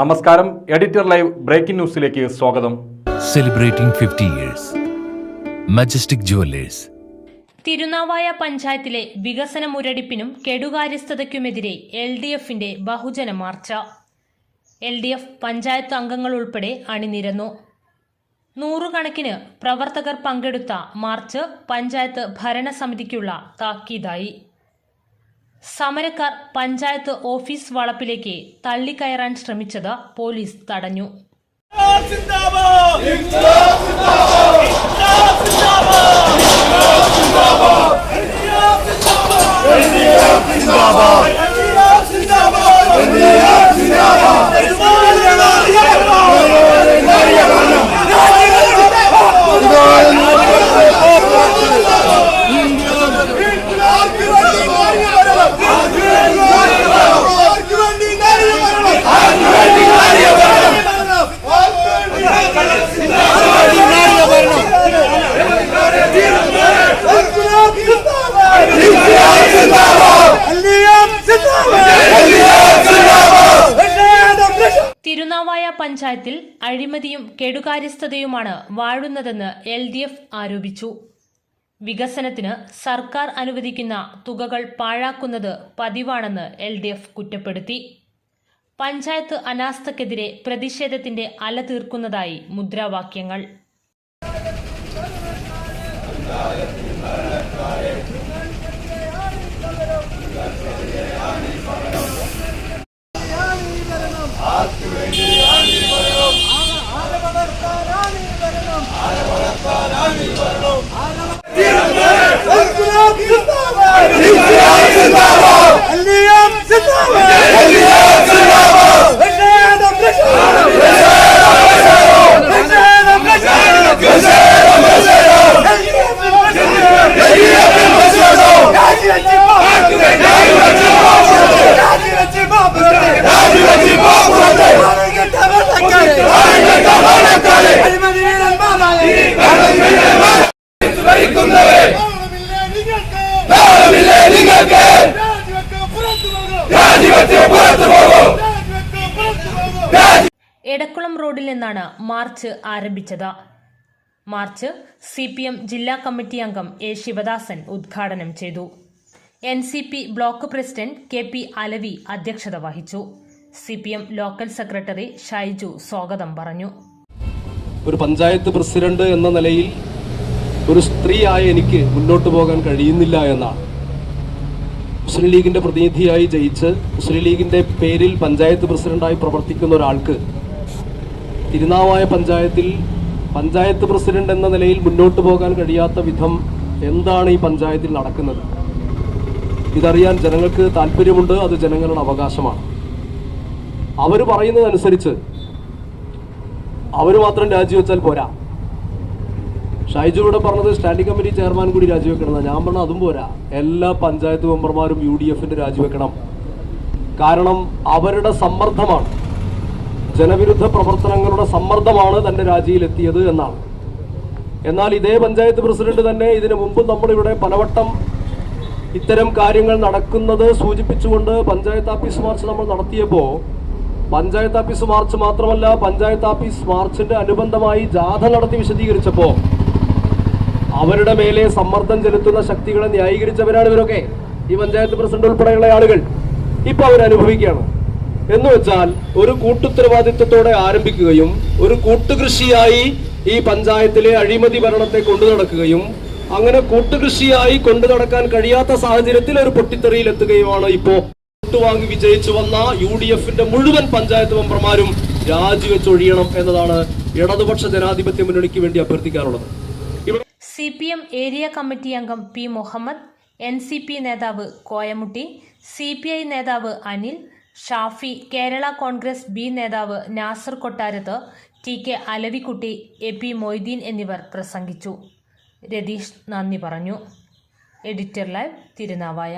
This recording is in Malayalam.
നമസ്കാരം. എഡിറ്റർ ലൈവ് ബ്രേക്കിംഗ് ന്യൂസിലേക്ക് സ്വാഗതം. Celebrating fifty years majestic jewellers Tirunavaya പഞ്ചായത്തിലെ വികസന മുരടിപ്പിനും കെടുകാര്യസ്ഥതയ്ക്കുമെതിരെ എൽ ഡി എഫിന്റെ ബഹുജന march. L D F panchayat അംഗങ്ങൾ ഉൾപ്പെടെ അണിനിരന്നു. നൂറുകണക്കിന് പ്രവർത്തകർ പങ്കെടുത്ത മാർച്ച് പഞ്ചായത്ത് ഭരണസമിതിക്കുള്ള താക്കീതായി. സമരക്കാർ പഞ്ചായത്ത് ഓഫീസ് വളപ്പിലേക്ക് തള്ളിക്കയറാൻ ശ്രമിച്ചത് പോലീസ് തടഞ്ഞു. പഞ്ചായത്തിൽ അഴിമതിയും കെടുകാര്യസ്ഥതയുമാണ് വാഴുന്നതെന്ന് എൽ ഡി എഫ് ആരോപിച്ചു. വികസനത്തിന് സർക്കാർ അനുവദിക്കുന്ന തുകകൾ പാഴാക്കുന്നത് പതിവാണെന്ന് എൽ ഡി എഫ് കുറ്റപ്പെടുത്തി. പഞ്ചായത്ത് അനാസ്ഥക്കെതിരെ പ്രതിഷേധത്തിന്റെ അല തീർക്കുന്നതായി മുദ്രാവാക്യങ്ങൾ. ഭരിക്കുന്നവരെ എടക്കുളം റോഡിൽ നിന്നാണ് മാർച്ച് ആരംഭിച്ചത്. മാർച്ച് സി പി എം ജില്ലാ കമ്മിറ്റി അംഗം എ ശിവദാസൻ ഉദ്ഘാടനം ചെയ്തു. N C P block president K P Alavi അധ്യക്ഷത വഹിച്ചു. C P M local secretary Shaiju സ്വാഗതം പറഞ്ഞു. ഒരു പഞ്ചായത്ത് പ്രസിഡന്റ് എന്ന നിലയിൽ ഒരു സ്ത്രീയായ എനിക്ക് മുന്നോട്ട് പോകാൻ കഴിയുന്നില്ല എന്നാണ്. മുസ്ലിം ലീഗിന്റെ പ്രതിനിധിയായി ജയിച്ച് മുസ്ലിം ലീഗിന്റെ പേരിൽ പഞ്ചായത്ത് പ്രസിഡന്റായി പ്രവർത്തിക്കുന്ന ഒരാൾക്ക് തിരുനാവായ പഞ്ചായത്തിൽ പഞ്ചായത്ത് പ്രസിഡന്റ് എന്ന നിലയിൽ മുന്നോട്ട് പോകാൻ കഴിയാത്ത വിധം എന്താണ് ഈ പഞ്ചായത്തിൽ നടക്കുന്നത്? ഇതറിയാൻ ജനങ്ങൾക്ക് താല്പര്യമുണ്ട് അത് ജനങ്ങളുടെ അവകാശമാണ്. അവർ പറയുന്നതനുസരിച്ച് അവർ മാത്രം രാജിവെച്ചാൽ പോരാ. ഷൈജു ഇവിടെ പറഞ്ഞത് സ്റ്റാൻഡിംഗ് കമ്മിറ്റി ചെയർമാൻ കൂടി രാജിവെക്കണം ഞാൻ പറഞ്ഞ അതും പോരാ. എല്ലാ പഞ്ചായത്ത് മെമ്പർമാരും യു ഡി എഫിന്റെ രാജിവെക്കണം. കാരണം അവരുടെ സമ്മർദ്ദമാണ്. ജനവിരുദ്ധ പ്രവർത്തനങ്ങളുടെ സമ്മർദ്ദമാണ് തന്റെ രാജിയിലെത്തിയത് എന്നാണ്. എന്നാൽ ഇതേ പഞ്ചായത്ത് പ്രസിഡന്റ് തന്നെ ഇതിനു മുമ്പ് നമ്മളിവിടെ പലവട്ടം ഇത്തരം കാര്യങ്ങൾ നടക്കുന്നത് സൂചിപ്പിച്ചുകൊണ്ട് പഞ്ചായത്ത് ഓഫീസ് മാർച്ച് നമ്മൾ നടത്തിയപ്പോൾ പഞ്ചായത്ത് ഓഫീസ് മാർച്ച് മാത്രമല്ല പഞ്ചായത്ത് ഓഫീസ് മാർച്ചിന്റെ അനുബന്ധമായി ജാഥ നടത്തി വിശദീകരിച്ചപ്പോൾ അവരുടെ മേലെ സമ്മർദ്ദം ചെലുത്തുന്ന ശക്തികളെ ന്യായീകരിച്ചവരാണ് ഇവരൊക്കെ. ഈ പഞ്ചായത്ത് പ്രസിഡന്റ് ഉൾപ്പെടെയുള്ള ആളുകൾ. ഇപ്പൊ അവർ അനുഭവിക്കുകയാണ്. എന്ന് വെച്ചാൽ ഒരു കൂട്ടുത്തരവാദിത്വത്തോടെ ആരംഭിക്കുകയും ഒരു കൂട്ടുകൃഷിയായി ഈ പഞ്ചായത്തിലെ അഴിമതി ഭരണത്തെ കൊണ്ടു നടക്കുകയും അങ്ങനെ കൂട്ടുകൃഷിയായി കൊണ്ടു നടക്കാൻ കഴിയാത്ത സാഹചര്യത്തിൽ ഒരു പൊട്ടിത്തെറിയിലെത്തുകയുമാണ് ഇപ്പോ. വോട്ട് വാങ്ങി വിജയിച്ചു വന്ന യു ഡി എഫിന്റെ മുഴുവൻ പഞ്ചായത്ത് മെമ്പർമാരും രാജിവെച്ചൊഴിയണം എന്നതാണ് ഇടതുപക്ഷ ജനാധിപത്യ മുന്നണിക്ക് വേണ്ടി അഭ്യർത്ഥിക്കാറുള്ളത്. C P M area committee അംഗം P Muhammad N C P നേതാവ് കോയമുട്ടി സി പി ഐ നേതാവ് അനിൽ ഷാഫി കേരള കോൺഗ്രസ് ബി നേതാവ് Nasar Kottarath T K Alavikutty A P Moideen എന്നിവർ പ്രസംഗിച്ചു. രതീഷ് നന്ദി പറഞ്ഞു. Editor live Thirunavaya